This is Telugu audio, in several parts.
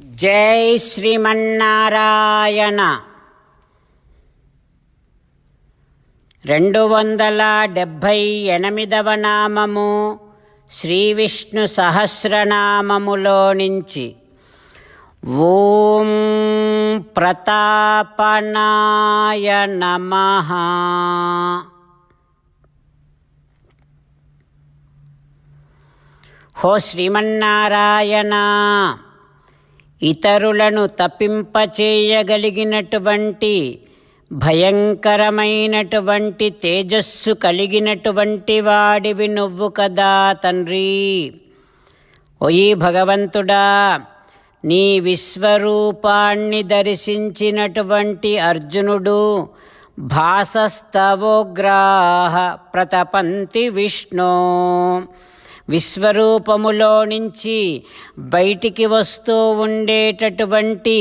జై శ్రీమన్నారాయణ. రెండు వందల డెబ్భై ఎనిమిదవ నామము శ్రీ విష్ణు సహస్రనామములో నుంచి. ఓం ప్రతాపనాయ నమ. హో శ్రీమన్నారాయణ. ఇతరులను తప్పింపచేయగలిగినటువంటి భయంకరమైనటువంటి తేజస్సు కలిగినటువంటి వాడివి నువ్వు కదా తండ్రి. ఓయి భగవంతుడా నీ విశ్వరూపాన్ని దర్శించినటువంటి అర్జునుడు భాసస్తవోగ్రాహ ప్రతపంతి విష్ణు. విశ్వరూపములో నుంచి బయటికి వస్తూ ఉండేటటువంటి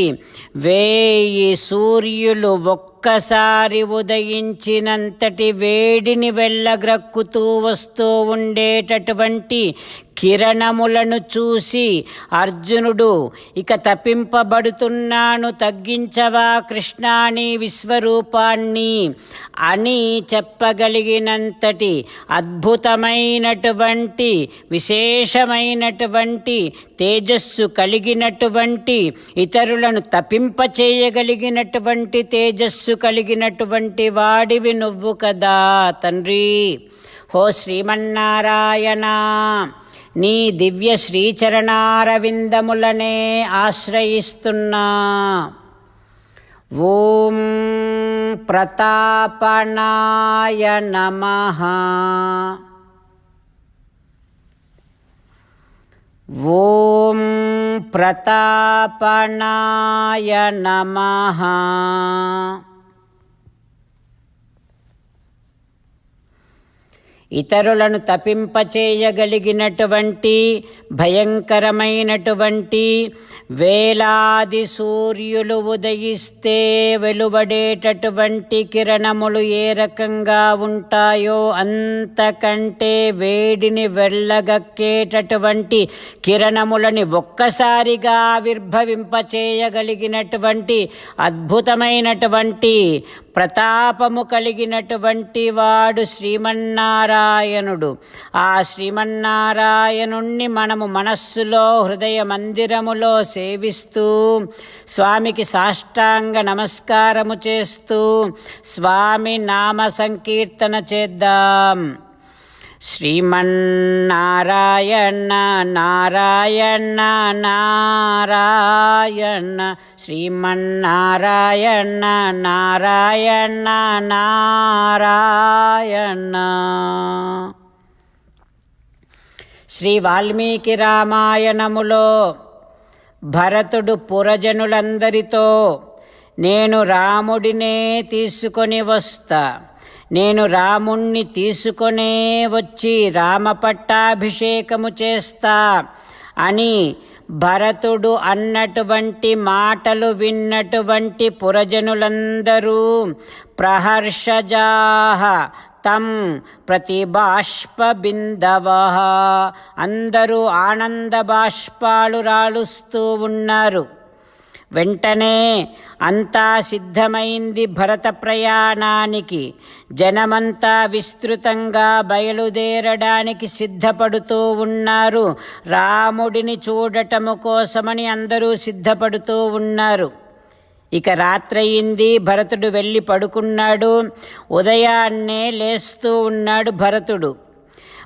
వేయి సూర్యులు ఒక్కసారి ఉదయించినంతటి వేడిని వెళ్ళగ్రక్కుతూ వస్తూ ఉండేటటువంటి కిరణములను చూసి అర్జునుడు ఇక తప్పింపబడుతున్నాను తగ్గించవా కృష్ణాని విశ్వరూపాన్ని? అని చెప్పగలిగినంతటి అద్భుతమైనటువంటి విశేషమైనటువంటి తేజస్సు కలిగినటువంటి ఇతరులను తప్పింపచేయగలిగినటువంటి తేజస్సు కలిగినటువంటి వాడివి నువ్వు కదా తండ్రి. హో శ్రీమన్నారాయణ నీ దివ్య శ్రీచరణారవిందములనే ఆశ్రయిస్తున్నా. ఓం ప్రతాపనాయ నమః. ఓం ప్రతాపనాయ నమః. ఇతరులను తపింపచేయగలిగినటువంటి భయంకరమైనటువంటి వేలాది సూర్యులు ఉదయిస్తే వెలువడేటటువంటి కిరణములు ఏ రకంగా ఉంటాయో అంతకంటే వేడిని వెళ్ళగక్కేటటువంటి కిరణములని ఒక్కసారిగా ఆవిర్భవింపచేయగలిగినటువంటి అద్భుతమైనటువంటి ప్రతాపము కలిగినటువంటి వాడు శ్రీమన్నారాయణుడు ఆ శ్రీమన్నారాయణుణ్ణి మనము మనస్సులో హృదయ మందిరములో సేవిస్తూ స్వామికి సాష్టాంగ నమస్కారము చేస్తూ స్వామి నామ సంకీర్తన చేద్దాం. శ్రీమన్నారాయణ నారాయణ నారాయణ శ్రీమన్నారాయణ నారాయణ నారాయణ. శ్రీ వాల్మీకి రామాయణములో భరతుడు పురజనులందరితో నేను రాముడినే తీసుకొని వస్తా. నేను రాముణ్ణి తీసుకొనే వచ్చి రామపట్టాభిషేకము చేస్తా అని భరతుడు అన్నటువంటి మాటలు విన్నటువంటి పురజనులందరూ ప్రహర్షజాహ తం ప్రతిబాష్పబిందవ. అందరూ ఆనంద బాష్పాలు రాలుస్తూ ఉన్నారు. వెంటనే అంతా సిద్ధమైంది భరత ప్రయాణానికి. జనమంతా విస్తృతంగా బయలుదేరడానికి సిద్ధపడుతూ ఉన్నారు. రాముడిని చూడటము కోసమని అందరూ సిద్ధపడుతూ ఉన్నారు. ఇక రాత్రయింది భరతుడు వెళ్ళి పడుకున్నాడు. ఉదయాన్నే లేస్తూ ఉన్నాడు భరతుడు.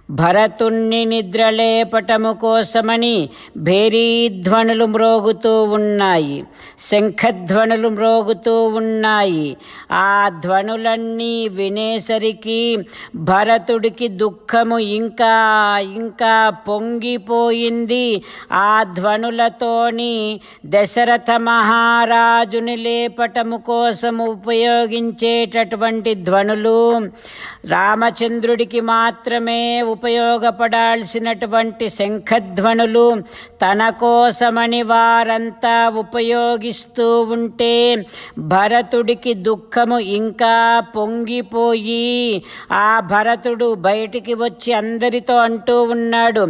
భరతుణ్ణి నిద్రలేపటము కోసమని భేరీధ్వనులు మ్రోగుతూ ఉన్నాయి. శంఖధ్వనులు మ్రోగుతూ ఉన్నాయి. ఆ ధ్వనులన్నీ వినేసరికి భరతుడికి దుఃఖము ఇంకా ఇంకా పొంగిపోయింది. ఆ ధ్వనులతోని దశరథ మహారాజుని లేపటము కోసం ఉపయోగించేటటువంటి ధ్వనులు రామచంద్రుడికి మాత్రమే ఉపయోగపడాల్సినటువంటి శంఖధ్వనులు తన కోసమని వారంతా ఉపయోగిస్తూ ఉంటే భరతుడికి దుఃఖము ఇంకా పొంగిపోయి ఆ భరతుడు బయటికి వచ్చి అందరితో అంటూ ఉన్నాడు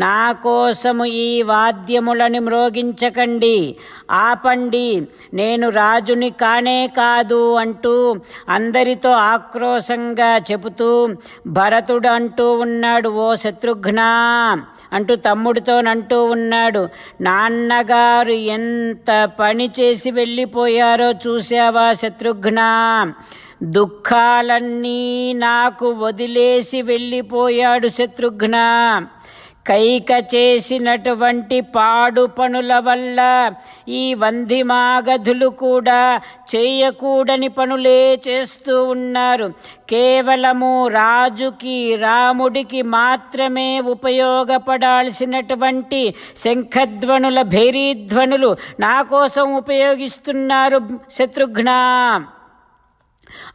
నా కోసము ఈ వాద్యములని మ్రోగించకండి ఆపండి నేను రాజుని కానే కాదు అంటూ అందరితో ఆక్రోశంగా చెబుతూ భరతుడు అంటూ ఉన్నాడు ఓ శత్రుఘ్న అంటూ తమ్ముడితోనంటూ ఉన్నాడు. నాన్నగారు ఎంత పని చేసి వెళ్ళిపోయారో చూసావా శత్రుఘ్న? దుఃఖాలన్నీ నాకు వదిలేసి వెళ్ళిపోయాడు శత్రుఘ్న. కైక చేసినటువంటి పాడు పనుల వల్ల ఈ వందిమాగధులు కూడా చేయకూడని పనులే చేస్తూ ఉన్నారు. కేవలము రాజుకి రాముడికి మాత్రమే ఉపయోగపడాల్సినటువంటి శంఖధ్వనుల భైరీధ్వనులు నా కోసం ఉపయోగిస్తున్నారు శత్రుఘ్న.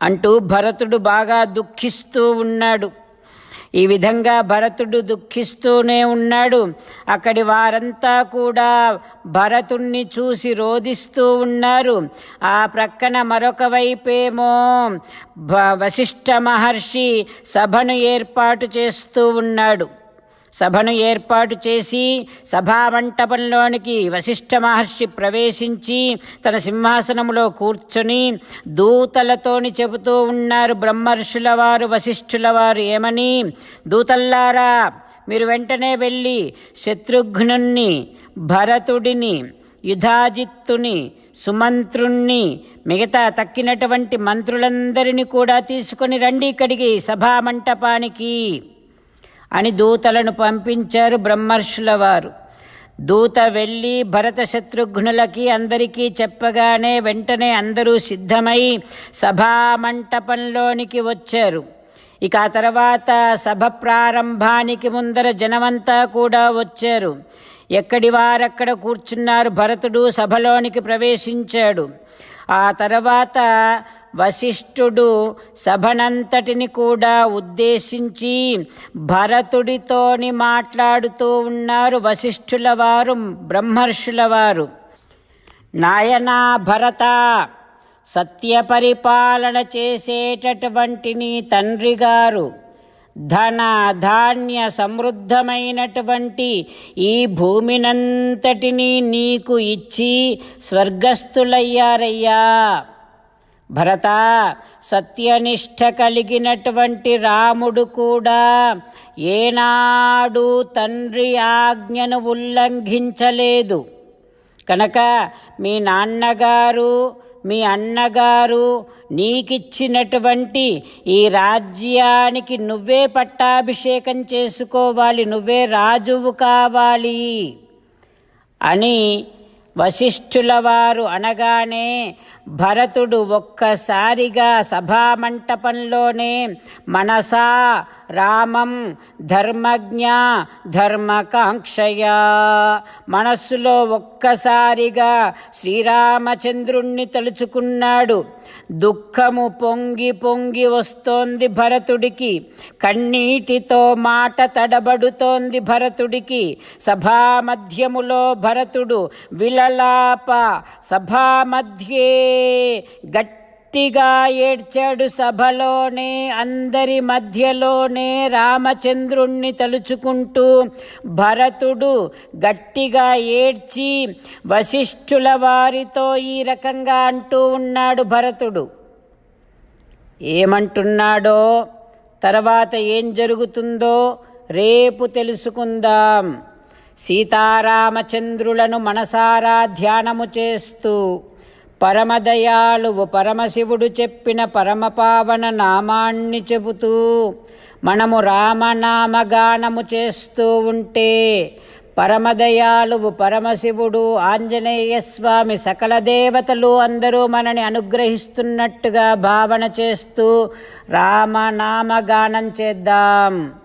అంటూ భరతుడు బాగా దుఃఖిస్తూ ఉన్నాడు. ఈ విధంగా భరతుడు దుఃఖిస్తూనే ఉన్నాడు. అక్కడి వారంతా కూడా భరతుణ్ణి చూసి రోధిస్తూ ఉన్నారు. ఆ ప్రక్కన మరొక వైపేమో వశిష్ఠ మహర్షి సభను ఏర్పాటు చేస్తూ ఉన్నాడు. సభను ఏర్పాటు చేసి సభామంటపంలోనికి వశిష్ఠ మహర్షి ప్రవేశించి తన సింహాసనంలో కూర్చొని దూతలతోని చెబుతూ ఉన్నారు బ్రహ్మర్షుల వారు వశిష్ఠుల వారు ఏమని? దూతల్లారా మీరు వెంటనే వెళ్ళి శత్రుఘ్నుణ్ణి భరతుడిని యుధాజిత్తుని సుమంత్రుణ్ణి మిగతా తక్కినటువంటి మంత్రులందరినీ కూడా తీసుకొని రండి ఇక్కడికి సభామంటపానికి అని దూతలను పంపించారు బ్రహ్మర్షుల వారు. దూత వెళ్ళి భరత శత్రుఘ్నులకి అందరికీ చెప్పగానే వెంటనే అందరూ సిద్ధమై సభామంటపంలోనికి వచ్చారు. ఇక ఆ తర్వాత సభ ప్రారంభానికి ముందర జనమంతా కూడా వచ్చారు. ఎక్కడి వారక్కడ కూర్చున్నారు భరతుడు సభలోనికి ప్రవేశించాడు. ఆ తర్వాత వశిష్ఠుడు సభనంతటిని కూడా ఉద్దేశించి భరతుడితోని మాట్లాడుతూ ఉన్నారు వశిష్ఠుల వారు బ్రహ్మర్షుల వారు నాయనా భరత సత్యపరిపాలన చేసేటటువంటి నీ తండ్రి గారు ధన ధాన్య సమృద్ధమైనటువంటి ఈ భూమినంతటినీ నీకు ఇచ్చి స్వర్గస్థులయ్యారయ్యా. భరత సత్యనిష్ట కలిగినటువంటి రాముడు కూడా ఏనాడు తండ్రి ఆజ్ఞను ఉల్లంఘించలేదు. కనుక మీ నాన్నగారు మీ అన్నగారు నీకిచ్చినటువంటి ఈ రాజ్యానికి నువ్వే పట్టాభిషేకం చేసుకోవాలి నువ్వే రాజువు కావాలి అని వశిష్ఠుల వారు అనగానే భరతుడు ఒక్కసారిగా సభామంటపంలోనే మనసా రామం ధర్మజ్ఞ ధర్మకాంక్షయా మనస్సులో ఒక్కసారిగా శ్రీరామచంద్రుణ్ణి తలుచుకున్నాడు. దుఃఖము పొంగి పొంగి వస్తోంది భరతుడికి. కన్నీటితో మాట తడబడుతోంది భరతుడికి. సభామధ్యములో భరతుడు విల విలలాప సభామధ్యే గట్టిగా ఏడ్చాడు సభలోనే అందరి మధ్యలోనే రామచంద్రుణ్ణి తలుచుకుంటూ భరతుడు గట్టిగా ఏడ్చి వశిష్ఠుల వారితో ఈ రకంగా అంటూ ఉన్నాడు భరతుడు. ఏమంటున్నాడో తర్వాత ఏం జరుగుతుందో రేపు తెలుసుకుందాం. సీతారామచంద్రులను మనసారా ధ్యానము చేస్తూ పరమదయాళువు పరమశివుడు చెప్పిన పరమపావన నామాన్ని చెబుతూ మనము రామనామగానము చేస్తూ ఉంటే పరమదయాళువు పరమశివుడు ఆంజనేయ స్వామి సకల దేవతలు అందరూ మనని అనుగ్రహిస్తున్నట్టుగా భావన చేస్తూ రామనామగానం చేద్దాం.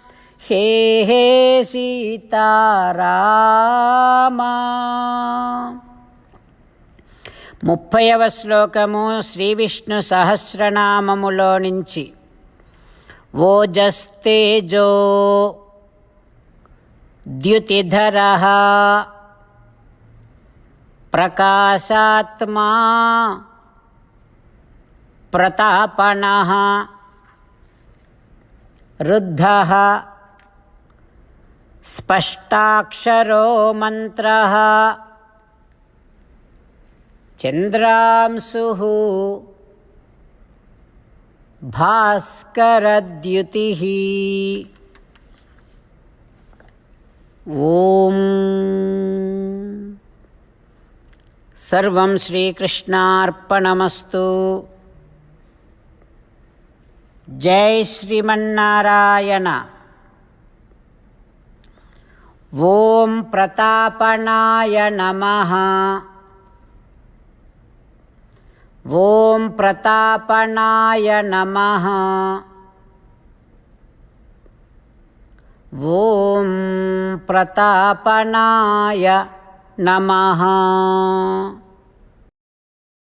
హే హే సీతారామా. ముప్పైవ శ్లోకము శ్రీ విష్ణు సహస్రనామములో నుంచి. ఓజస్తేజో ద్యుతిధర. ప్రకాశాత్మా ప్రతాపణ రుద్ధ. स्पष्टाक्षरो मन्त्रः। चन्द्रांशुः भास्करद्युतिः। ॐ सर्वं श्रीकृष्णार्पणमस्तु। जय श्रीमन्नारायण। ॐ प्रतापनाय नमः। ॐ प्रतापनाय नमः। ॐ प्रतापनाय नमः।